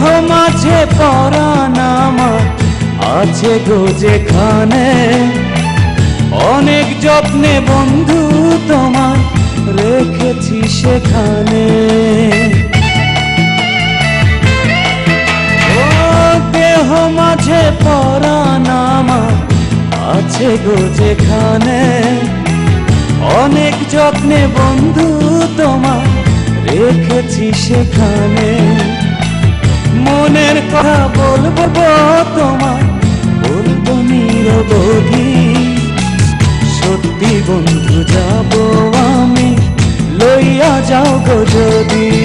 দেহ মাঝে পরাণ আমার আছে গো যেখানে। অনেক যত্নে বন্ধু তোমার রেখেছি সেখানে। দেহ মাঝে পরাণ আমার আছে গো যেখানে। অনেক যত্নে বন্ধু তোমার রেখেছি সেখানে। মনের কথা বলব তোমায়। বলব নিরবধি। সত্যি বন্ধু যাব আমি। লইয়া যাও গো যদি।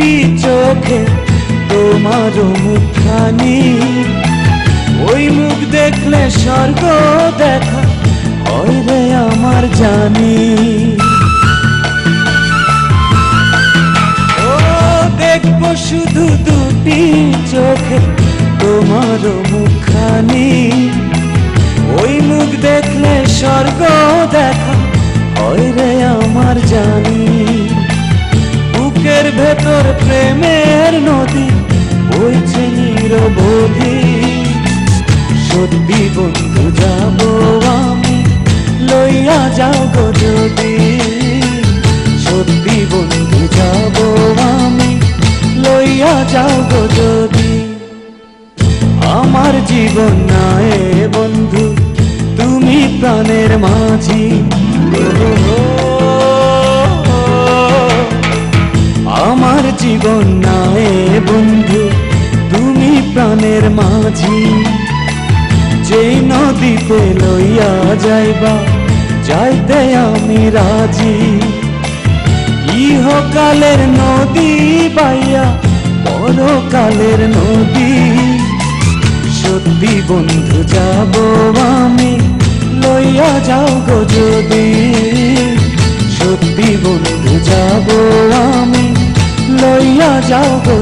দুটি চোখে তোমার মুখখানি। ওই মুখ দেখলে স্বর্গ দেখা হয় রে আমার জানি। ও, দেখব শুধু দুটি চোখে তোমার মুখখানি। ওই মুখ দেখলে স্বর্গ বইছে সত্যি বন্ধু যাব আমি, লইয়া যাও গো যদি। সত্যি বন্ধু যাব আমি, লইয়া যাও গো যদি। আমার জীবন নাই বন্ধু, তুমি প্রাণের মাঝি। মাঝি, যেই নদীতে লইয়া যাইবা, যাইতে আমি রাজি। ইহকালের নদী বাইয়া পরকালের নদী। সত্যি বন্ধু, যাব আমি, লইয়া যাও গো যদি। সত্যি বন্ধু, যাব আমি, লইয়া যাও গো